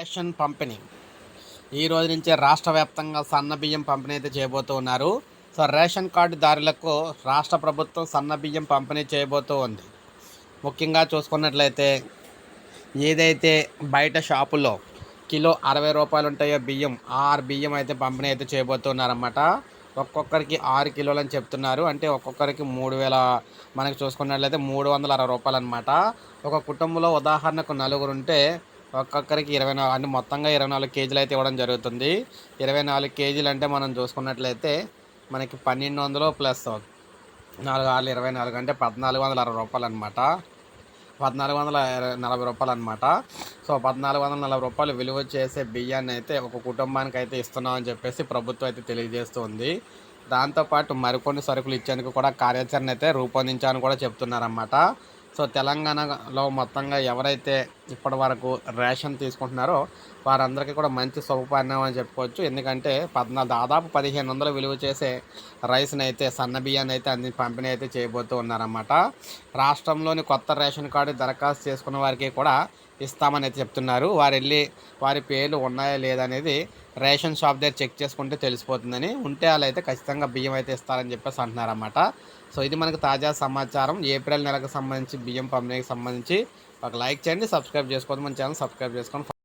Ration పంపిణీ. ఈ రోజు నుంచే రాష్ట్ర వ్యాప్తంగా సన్న బియ్యం పంపిణీ అయితే చేయబోతూ ఉన్నారు. సో రేషన్ కార్డుదారులకు రాష్ట్ర ప్రభుత్వం సన్న బియ్యం పంపిణీ చేయబోతూ ఉంది. ముఖ్యంగా చూసుకున్నట్లయితే ఏదైతే బయట షాపులో కిలో అరవై రూపాయలు ఉంటాయో బియ్యం ఆరు బియ్యం అయితే పంపిణీ అయితే చేయబోతున్నారన్నమాట ఒక్కొక్కరికి ఆరు కిలోలు అని చెప్తున్నారు. అంటే ఒక్కొక్కరికి మూడు వేల మనకి చూసుకున్నట్లయితే మూడు వందల అరవై రూపాయలు అనమాట ఒక కుటుంబంలో ఉదాహరణకు నలుగురు ఉంటే ఒక్కొక్కరికి ఇరవై నాలుగు అంటే మొత్తంగా ఇరవై నాలుగు కేజీలు అయితే ఇవ్వడం జరుగుతుంది. ఇరవై నాలుగు కేజీలు అంటే మనం చూసుకున్నట్లయితే మనకి పన్నెండు వందలు ప్లస్ నాలుగు ఆరు ఇరవై నాలుగు అంటే పద్నాలుగు వందల అరవై రూపాయలు అనమాట పద్నాలుగు వందల నలభై రూపాయలు అనమాట సో పద్నాలుగు వందల నలభై రూపాయలు విలువ చేసే బియ్యాన్ని అయితే ఒక కుటుంబానికి అయితే ఇస్తున్నామని చెప్పేసి ప్రభుత్వం అయితే తెలియజేస్తుంది దాంతోపాటు మరికొన్ని సరుకులు ఇచ్చేందుకు కూడా కార్యాచరణ అయితే రూపొందించాలని కూడా చెప్తున్నారన్నమాట. సో తెలంగాణలో మొత్తంగా ఎవరైతే ఇప్పటి వరకు రేషన్ తీసుకుంటున్నారో వారందరికీ కూడా మంచి శుభపరిణామం అని చెప్పుకోవచ్చు. ఎందుకంటే పద్నాలుగు దాదాపు పదిహేను వందలు విలువ చేసే రైస్ని అయితే సన్న బియ్యాన్ని అయితే అంది పంపిణీ అయితే చేయబోతూ ఉన్నారన్నమాట. రాష్ట్రంలోని కొత్త రేషన్ కార్డు దరఖాస్తు చేసుకున్న వారికి కూడా ఇస్తామని అయితే చెప్తున్నారు. వారు వెళ్ళి వారి పేర్లు ఉన్నాయా లేదా అనేది రేషన్ షాప్ దగ్గర చెక్ చేసుకుంటే తెలిసిపోతుందని ఉంటే వాళ్ళు అయితే ఖచ్చితంగా బియ్యం అయితే ఇస్తారని చెప్పేసి అంటున్నారన్నమాట. సో ఇది మనకు తాజా సమాచారం. ఏప్రిల్ నెలకు సంబంధించి బియ్యం పంపిణీకి సంబంధించి ఒక లైక్ చేయండి సబ్స్క్రైబ్ చేసుకోవద్దు మన ఛానల్ సబ్స్క్రైబ్ చేసుకోండి